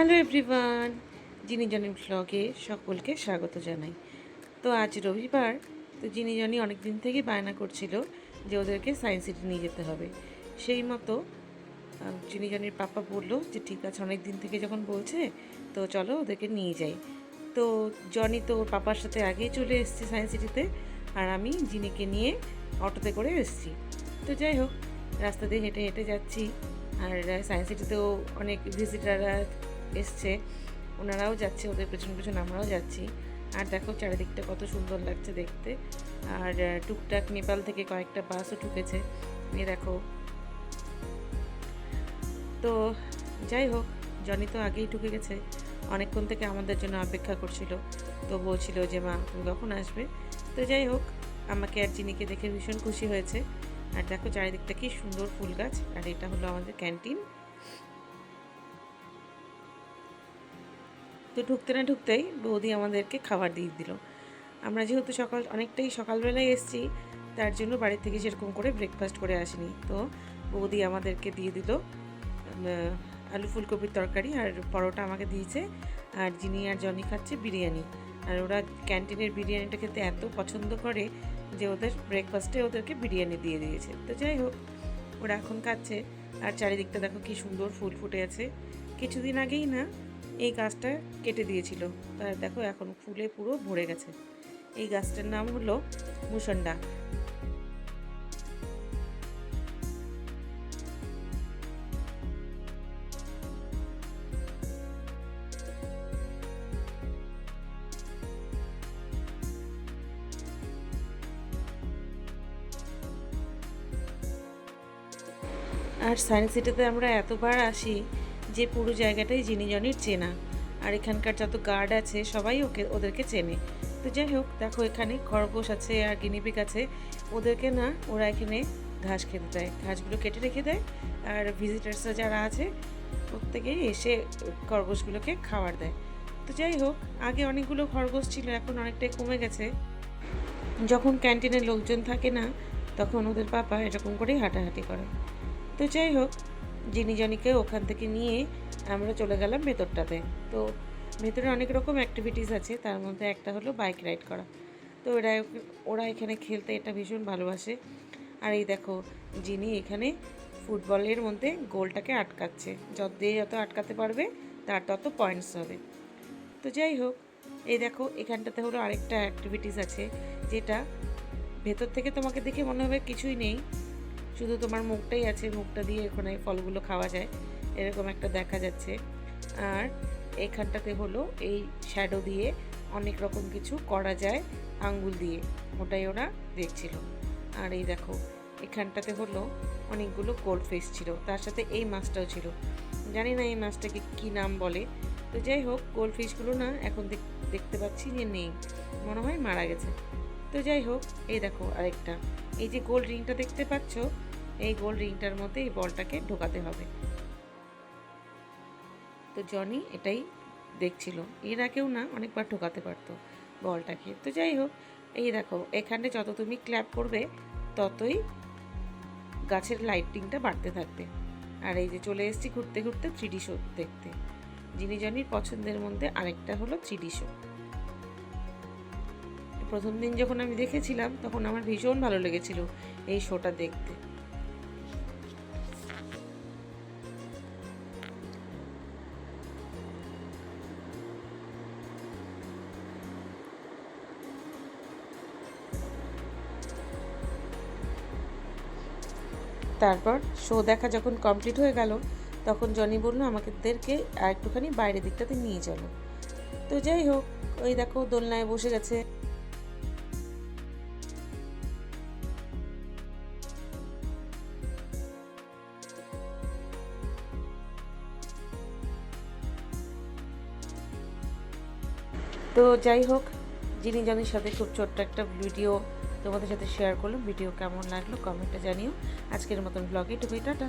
Hello everyone, জিনি Johnny ব্লগে সকলকে স্বাগত জানাই। তো আজ রবিবার, তো জিনি জনি অনেক দিন থেকে বায়না করছিল যে ওদেরকে সায়েন্স সিটি নিয়ে যেতে হবে। সেই মতো জিনি জনির পাপা বলল যে ঠিক আছে অনেক দিন থেকে যখন বলছে, তো চলো ওদেরকে নিয়ে যাই। তো জনি তো ওর পাপার সাথে আগেই চলে এসেছে সায়েন্স সিটিতে, আর আমি জিনিকে নিয়ে অটোতে করে এসেছি। তো যাই হোক, রাস্তা দিয়ে হেঁটে হেঁটে যাচ্ছি, আর সায়েন্স সিটিতেও অনেক ভিজিটাররা এসছে, ওনারাও যাচ্ছে, ওদের পেছন পেছন আমরাও যাচ্ছি। আর দেখো চারিদিকটা কত সুন্দর লাগছে দেখতে। আর টুকটাক নেপাল থেকে কয়েকটা বাসও ঢুকেছে। এ দেখো। তো যাই হোক, জনি তো আগেই ঢুকে গেছে। অনেকক্ষণ থেকে আমাদের জন্য অপেক্ষা করছিল। তো বলছিল যে, মা, তুমি কখন আসবে? তো যাই হোক, আমাকে আর জিনিকে দেখে ভীষণ খুশি হয়েছে। আর দেখো চারিদিকটা কি সুন্দর ফুল গাছ। আর এটা হলো আমাদের ক্যান্টিন। তো ঢুকতে না ঢুকতেই বৌদি আমাদেরকে খাবার দিয়ে দিল। আমরা যেহেতু সকাল, অনেকটাই সকালবেলায় এসেছি, তার জন্য বাড়ি থেকে সেরকম করে ব্রেকফাস্ট করে আসিনি। তো বৌদি আমাদেরকে দিয়ে দিল আলু ফুলকপির তরকারি আর পরোটা আমাকে দিয়েছে, আর যিনি আর জনি খাচ্ছে বিরিয়ানি। আর ওরা ক্যান্টিনের বিরিয়ানিটা খেতে এত পছন্দ করে যে ওদের ব্রেকফাস্টে ওদেরকে বিরিয়ানি দিয়ে দিয়েছে। তো যাই হোক, ওরা এখন খাচ্ছে। আর চারিদিকটা দেখো কি সুন্দর ফুল ফুটে আছে। কিছুদিন আগেই না এই গাছটা কেটে দিয়েছিল। আর দেখো এখন ফুলে পুরো ভরে গেছে। এই গাছটার নাম হলো মুসন্ডা। আর সায়েন্স সিটিতে আমরা এতবার আসি যে পুরো জায়গাটাই জিনি জনির চেনা। আর এখানকার যত গার্ড আছে, সবাই ওকে, ওদেরকে চেনে। তো যাই হোক, দেখো এখানে খরগোশ আছে আর গিনিপিক আছে। ওদেরকে না, ওরা এখানে ঘাস খেতে দেয়। ঘাসগুলো কেটে রেখে দেয়। আর ভিজিটার্সরা যারা আছে, প্রত্যেকেই এসে খরগোশগুলোকে খাবার দেয়। তো যাই হোক, আগে অনেকগুলো খরগোশ ছিল, এখন অনেকটাই কমে গেছে। যখন ক্যান্টিনে লোকজন থাকে না, তখন ওদের পাপা এরকম করেই হাঁটাহাঁটি করে। তো যাই হোক জিনি জনিকে ওখান থেকে নিয়ে আমরা চলে গেলাম ভেতরটাতে। তো ভেতরে অনেক রকম অ্যাক্টিভিটিস আছে, তার মধ্যে একটা হলো বাইক রাইড করা। তো ওরা ওরা এখানে খেলতে এটা ভীষণ ভালোবাসে। আর এই দেখো, যিনি এখানে ফুটবলের মধ্যে গোলটাকে আটকাচ্ছে। যত দিয়ে যত আটকাতে পারবে, তার তত পয়েন্টস হবে। তো যাই হোক, এই দেখো, এখানটাতে হলো আরেকটা অ্যাক্টিভিটিস আছে, যেটা ভেতর থেকে তোমাকে দেখে মনে হবে কিছুই নেই। শুধু তোমার মুখটাই আছে, মুখটা দিয়ে ওখানে ফলগুলো খাওয়া যায়। এরকম একটা দেখা যাচ্ছে। আর এখানটাতে হলো এই শ্যাডো দিয়ে অনেক রকম কিছু করা যায় আঙ্গুল দিয়ে। ওটাই ওরা দেখছিল। আর এই দেখো, এখানটাতে হলো অনেকগুলো কোল্ড ফিশ ছিল। তার সাথে এই মাছটাও ছিল। জানি না এই মাছটাকে কী নাম বলে। তো যাই হোক গোল্ড ফিশগুলো না এখন দেখ- দেখতে পাচ্ছি যে নেই। মনে হয় মারা গেছে। তো যাই হোক, এই দেখো আরেকটা। এই যে গোল্ড রিংটা দেখতে পাচ্ছ এই গোল্ড রিংটার মধ্যে এই বলটাকে ঢোকাতে হবে। তো জনি এটাই দেখছিল। এর আগেও না, অনেকবার ঢোকাতে পারতো বলটাকে। তো যাই হোক, এই দেখো, এখানে যত তুমি ক্ল্যাপ করবে, ততই গাছের লাইটিংটা বাড়তে থাকবে। আর এই যে চলে এসেছি ঘুরতে ঘুরতে থ্রি শো দেখতে। যিনি জনির পছন্দের মধ্যে আরেকটা হলো থ্রি শো প্রথম দিন যখন আমি দেখেছিলাম, তখন আমার ভীষণ ভালো লেগেছিল এই শোটা দেখতে। তারপর শো দেখা যখন কমপ্লিট হয়ে গেল, তখন জনি বলল, আমাদেরকে আর একটুখানি বাইরের দিকটাতে নিয়ে চলো। তো যাই হোক, ওই দেখো দোলনায় বসে গেছে। তো যাই হোক, যিনি জনির সাথে খুব ছোট্ট একটা ভিডিও তোমাদের সাথে শেয়ার করলাম ভিডিও কেমন লাগল কমেন্টটা জানিও। আজকের মতন ব্লগে টুকুই টাটা।